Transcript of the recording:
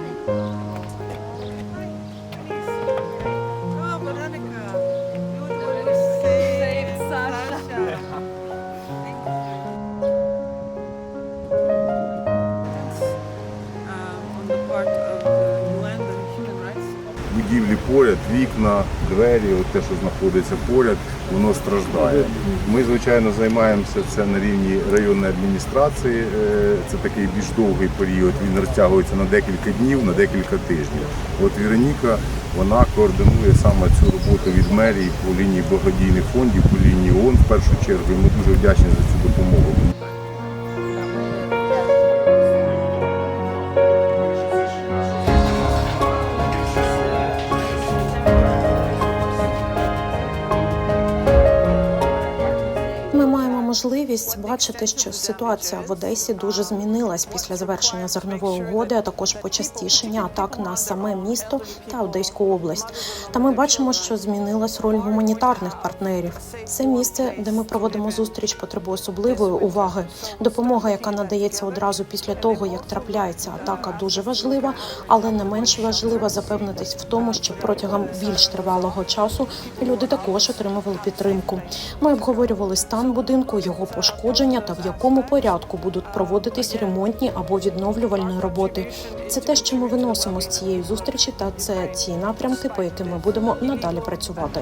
呢。Поряд, вікна, двері, от те, що знаходиться поряд, воно страждає. Ми, звичайно, займаємося це на рівні районної адміністрації. Е, Це такий більш довгий період. Він розтягується на декілька днів, на декілька тижнів. От Вероніка вона координує саме цю роботу від мерії по лінії благодійних фондів, по лінії ООН в першу чергу. І ми дуже вдячні за цю допомогу. Можливість бачити, що ситуація в Одесі дуже змінилась після завершення зернової угоди, а також почастішення атак на саме місто та Одеську область. Та ми бачимо, що змінилась роль гуманітарних партнерів. Це місце, де ми проводимо зустріч, потребує особливої уваги. Допомога, яка надається одразу після того, як трапляється атака, дуже важлива, але не менш важливо запевнитись в тому, що протягом більш тривалого часу люди також отримували підтримку. Ми обговорювали стан будинку, його пошкодження та в якому порядку будуть проводитись ремонтні або відновлювальні роботи. Це те, що ми виносимо з цієї зустрічі, та це ці напрямки, по яким ми будемо надалі працювати.